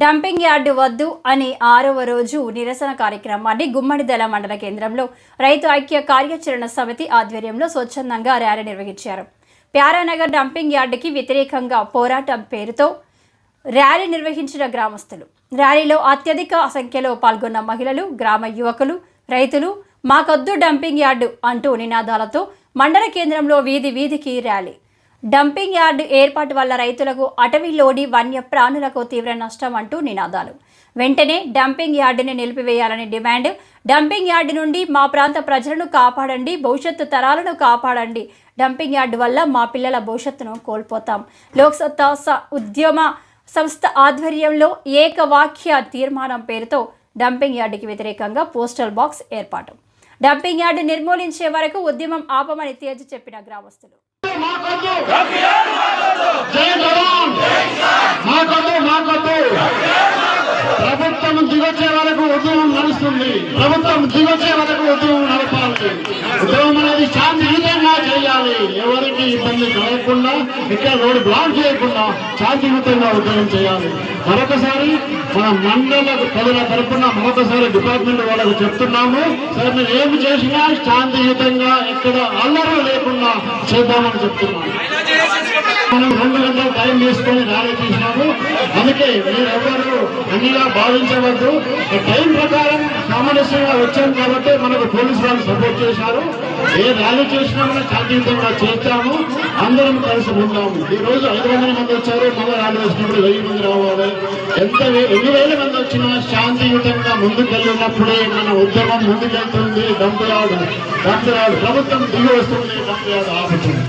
Dumping yard వద్దు అని ఆరవ రోజు నిరసన కార్యక్రమాన్ని గుమ్మడిదల మండల కేంద్రంలో రైతు ఐక్య కార్యాచరణ సమితి ఆధ్వర్యంలో స్వచ్ఛందంగా ర్యాలీ నిర్వహించారు. ప్యారానగర్ డంపింగ్ యార్డుకి వ్యతిరేకంగా పోరాటం పేరుతో ర్యాలీ నిర్వహించిన గ్రామస్తులు. ర్యాలీలో అత్యధిక సంఖ్యలో పాల్గొన్న మహిళలు గ్రామ యువకులు రైతులు మాకొద్దు డంపింగ్ యార్డు అంటూ నినాదాలతో మండల కేంద్రంలో వీధి వీధికి ర్యాలీ. డంపింగ్ యార్డు ఏర్పాటు వల్ల రైతులకు అటవీలోని వన్య ప్రాణులకు తీవ్ర నష్టం అంటూ నినాదాలు. వెంటనే డంపింగ్ యార్డుని నిలిపివేయాలని డిమాండ్. డంపింగ్ యార్డు నుండి మా ప్రాంత ప్రజలను కాపాడండి భవిష్యత్తు తరాలను కాపాడండి. డంపింగ్ యార్డు వల్ల మా పిల్లల భవిష్యత్తును కోల్పోతాం. లోక్సత్తా స- ఉద్యమ సంస్థ ఆధ్వర్యంలో ఏకవాక్య తీర్మానం పేరుతో డంపింగ్ యార్డుకి వ్యతిరేకంగా పోస్టల్ బాక్స్ ఏర్పాటు. డంపింగ్ యార్డు నిర్మూలించే వరకు ఉద్యమం ఆపమని తేల్చి చెప్పిన గ్రామస్తులు. ప్రభుత్వం దిగొచ్చే వరకు ఉద్యమం నడుస్తుంది. ప్రభుత్వం దిగొచ్చే వరకు ఉద్యమం నడపాలి. ఉద్యమం అనేది శాంతియుతంగా చేయాలి. ఎవరికి ఇబ్బంది కలగకుండా ఇక్కడ రోడ్డు బ్లాక్ చేయకుండా శాంతియుతంగా ఉద్యమం చేయాలి. మరొకసారి మన మండల ప్రజల తరపున మరొకసారి డిపార్ట్మెంట్ వాళ్ళకు చెప్తున్నాము. సార్ మీరు ఏమి చేసినా శాంతియుతంగా ఇక్కడ అల్లరి లేకుండా చేద్దామని చెప్తున్నాము. మనం రెండు గంటల టైం తీసుకొని ర్యాలీ తీసినాము. అందుకే మీరు ఎవరు అన్నిగా భావించవద్దు టైం ప్రకారం సామరస్యంగా వచ్చాం కాబట్టి మనకు పోలీసు వాళ్ళు సపోర్ట్ చేశారు. ఏ ర్యాలీ చేసినా మనం శాంతియుతంగా చేస్తాము. అందరం కలిసి ఉన్నాము ఈ రోజు ఐదు వందల మంది వచ్చారు. మళ్ళీ ర్యాలీ వచ్చినప్పుడు వెయ్యి మంది రావాలి. ఎంత ఎన్ని వేల మంది వచ్చినా శాంతియుతంగా ముందుకెళ్ళినప్పుడే మన ఉద్యమం ముందుకెళ్తుంది. దంపయాడు దంపయాడు ప్రభుత్వం దిగి వస్తుంది. దంపయాడు ఆపుతుంది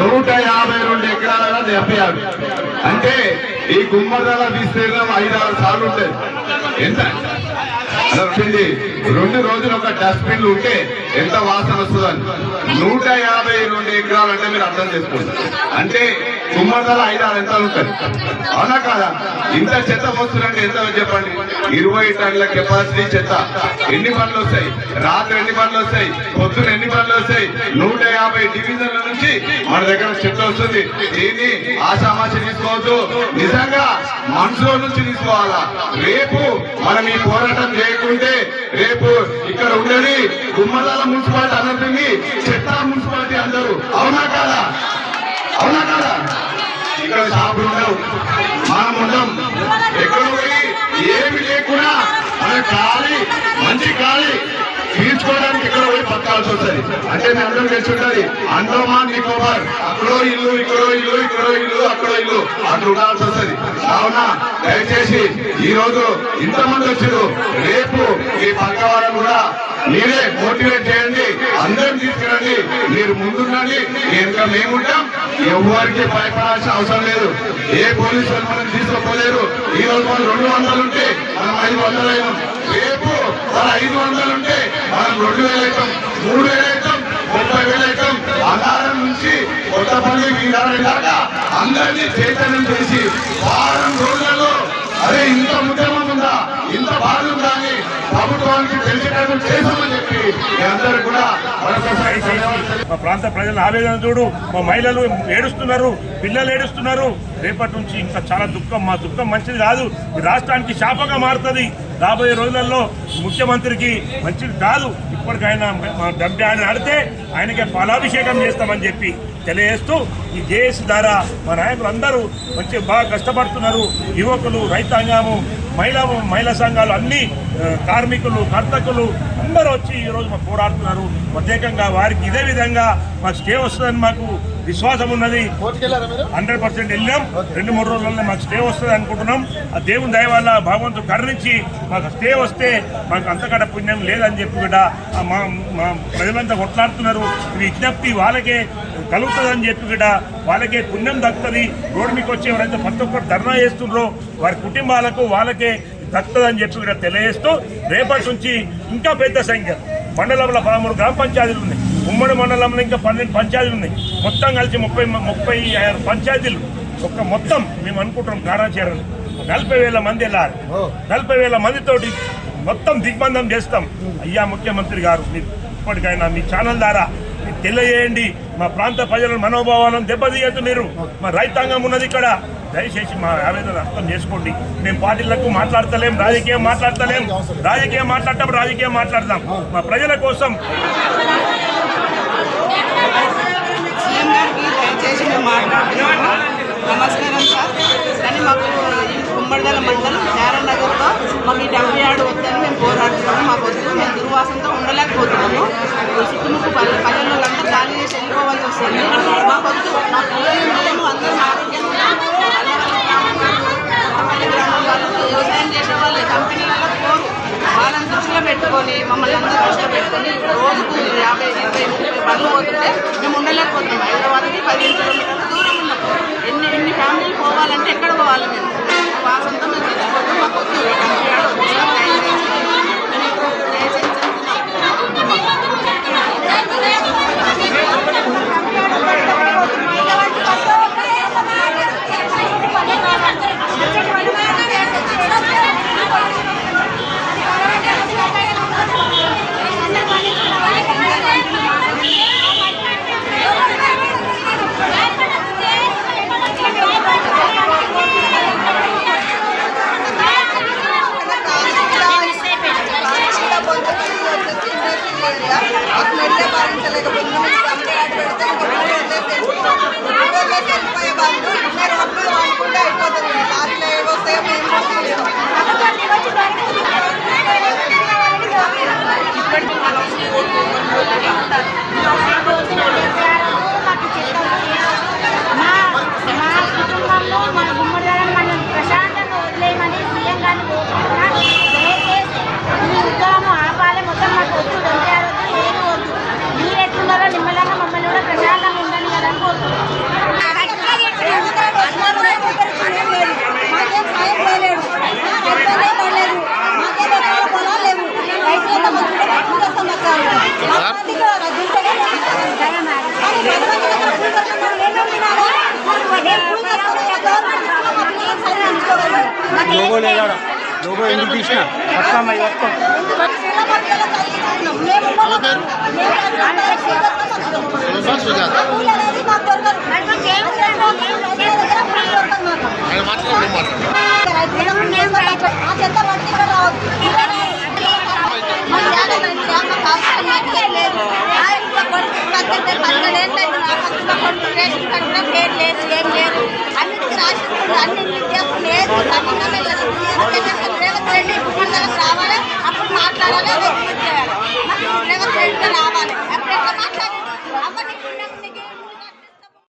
నూట యాభై రెండు ఎకరాల డెబ్బై ఆరు అంటే ఈ గుమ్మడల విస్తీర్ణం ఐదు ఆరు సార్లు ఉంటుంది. ఎంత? రెండు రోజులు ఒక డస్ట్బిన్లు ఉంటే ఎంత వాసన వస్తుందని నూట యాభై రెండు ఎకరాలు అంటే మీరు అర్థం చేసుకోండి. అంటే గుమ్మడల ఐదు ఆరు ఎంతలు ఉంటుంది అవునా కాదా? ఇంత చెత్త వస్తుందంటే ఎంత చెప్పండి? ఇరవై టన్నుల కెపాసిటీ చెత్త. ఎన్ని పనులు వస్తాయి? రాత్రి ఎన్ని పనులు వస్తాయి? పొద్దున ఎన్ని పనులు వస్తాయి? నూట యాభై డివిజన్ల నుంచి మన దగ్గర చెత్త వస్తుంది. దీన్ని ఆశామాషి తీసుకోవద్దు. నిజంగా మనసులో నుంచి తీసుకోవాలా? రేపు మనం ఈ పోరాటం చేయకుంటే రేపు ఇక్కడ ఉండని గుమ్మదాల మున్సిపాలిటీ అనంతని చెత్త మున్సిపాలిటీ అందరూ. అవునా కాదా? అవునా కాదా? ఇక్కడ షాపులు ఉండవు. మనం ఉండం. ఎక్కడ పోయి ఏమి లేకుండా మన ఖాళీ మంచి ఖాళీ. తీర్చుకోవడానికి ఇక్కడ పోయి బతకాల్సి వస్తుంది. అంటే మీ అందరం తెలిసి ఉండాలి అండోమాన్ నికోబార్ అక్కడో ఇల్లు ఇక్కడో ఇల్లు ఇక్కడో ఇల్లు అక్కడో ఇల్లు అక్కడ ఉండాల్సి వస్తుంది. కావున దయచేసి ఈ రోజు ఇంతమంది వచ్చారు రేపు ఈ పక్క వాళ్ళని కూడా మీరే మోటివేట్ చేయండి అందరం తీసుకురండి మీరు ముందుండండి ఇంకా మేముంటాం ఎవరికి భయపడాల్సిన అవసరం లేదు. ఏ పోలీసు మనం తీసుకోలేరు ఈ రోజు మనం రెండు వందలు ఉంటే మనం ఐదు వందలు అయినాం వాళ్ళ ఐదు వందలు ఉంటే మనం రెండు వేల ఇస్తాం మూడు వేల ఇస్తాం ముప్పై వేల ఇస్తాం ఆధారం నుంచి కొత్తపల్లి వీరాడి దాకా అందరినీ చైతన్యం చేసి వారం రోజులలో అరే ఇంత ఉద్యమం ఉందా? ఇంత బాధ ఉందా అని ప్రభుత్వానికి తెలిసేటట్టు చేసామని చెప్పి అందరూ కూడా మా ప్రాంత ప్రజల ఆవేదన చూడు మా మహిళలు ఏడుస్తున్నారు పిల్లలు ఏడుస్తున్నారు. రేపటి నుంచి ఇంకా చాలా దుఃఖం మా దుఃఖం మంచిది కాదు. రాష్ట్రానికి శాపంగా మారుతుంది. రాబోయే రోజులలో ముఖ్యమంత్రికి మంచిది కాదు ఇప్పటికైనా మా డబ్బి ఆయన ఆడితే ఆయనకే ఫలాభిషేకం చేస్తామని చెప్పి తెలియజేస్తూ ఈ జేఏసీ ద్వారా మా నాయకులు అందరూ మంచి బాగా కష్టపడుతున్నారు. యువకులు రైతాంగము మహిళా మహిళా సంఘాలు అన్ని కార్మికులు కర్తకులు అందరూ వచ్చి ఈరోజు మాకు పోరాడుతున్నారు. ప్రత్యేకంగా వారికి ఇదే విధంగా మాకు స్టే వస్తుందని మాకు విశ్వాసం ఉన్నది. హండ్రెడ్ పర్సెంట్ వెళ్ళాం. రెండు మూడు రోజుల్లో మాకు స్టే వస్తుంది అనుకుంటున్నాం. ఆ దేవుని దయ వల్ల భగవంతుడు కరుణించి మాకు స్టే వస్తే మాకు అంతకడ పుణ్యం లేదని చెప్పి కూడా మా మా ప్రజలంతా కొట్లాడుతున్నారు. ఈ విజ్ఞప్తి వాళ్ళకే కలుగుతుందని చెప్పి కూడా వాళ్ళకే పుణ్యం దక్కుతుంది. రోడ్డు మీకు వచ్చి ఎవరైతే ప్రతి ఒక్కరు ధర్నా చేస్తున్నారో వారి కుటుంబాలకు వాళ్ళకే దక్కుతుందని చెప్పి కూడా తెలియజేస్తూ రేపటి నుంచి ఇంకా పెద్ద సంఖ్య మండలంలో పదమూడు గ్రామ పంచాయతీలు ఉన్నాయి. ఉమ్మడి మండలంలో ఇంకా పన్నెండు పంచాయతీలు ఉన్నాయి. మొత్తం కలిసి ముప్పై ముప్పై ఆరు పంచాయతీలు. ఒక్క మొత్తం మేము అనుకుంటున్నాం కారాచేరని నలభై వేల మంది వెళ్ళాలి. నలభై వేల మందితోటి మొత్తం దిగ్బంధం చేస్తాం. అయ్యా ముఖ్యమంత్రి గారు మీరు ఇప్పటికైనా మీ ఛానల్ ద్వారా మీరు తెలియజేయండి. మా ప్రాంత ప్రజల మనోభావాలను దెబ్బతీయద్దు మీరు మా రైతాంగం ఉన్నది ఇక్కడ. దయచేసి మా ఆవేదన అర్థం చేసుకోండి. మేము పార్టీలకు మాట్లాడతలేం రాజకీయం మాట్లాడతలేం. రాజకీయం మాట్లాడటం రాజకీయం మాట్లాడతాం మా ప్రజల కోసం సీఎం గారికి దయచేసి మేము మాట్లాడుతున్నాము నమస్కారం సార్ కానీ మాకు ఈ కుమ్మడిదల మండలం నగర్లో మాకు ఈ డెబ్బై ఏడు వద్దని మేము పోరాడుతున్నాము. మాకు వద్దు మేము దుర్వాసంతో ఉండలేకపోతున్నాము. చుట్టుముక్కు పల్లె పల్లెల్లో ఖాళీ చేసి వెళ్ళిపోవాల్సి వస్తుంది. మాకు వద్దు మా పిల్లలు పిల్లలు అందరూ ఆరోగ్యంగా పల్లె గ్రామం వాళ్ళు వ్యవసాయం చేసే వాళ్ళు కంపెనీలలో పోరు. వాళ్ళని దృష్టిలో పెట్టుకొని మమ్మల్ని అందరూ దృష్టిలో పెట్టుకొని రోజుకు యాభై ఇరవై ముప్పై పనులు పోతుంటే మేము ఉండలేకపోతున్నాం. హైదరాబాద్కి పదిహేను కిలోమీటర్ల దూరం ఉన్నాం ఎన్ని ఎన్ని ఫ్యామిలీలు పోవాలంటే ఎక్కడ పోవాలి మేము? వాసంతో మేము చచ్చిపోతాం మాకు వద్దు ఈ కంపెనీ ఆడ వద్దు సార్, లోగో లేదా లోగో ఎందుకు తీసిన పక్కమ్మ మొత్తం అన్నిటికీ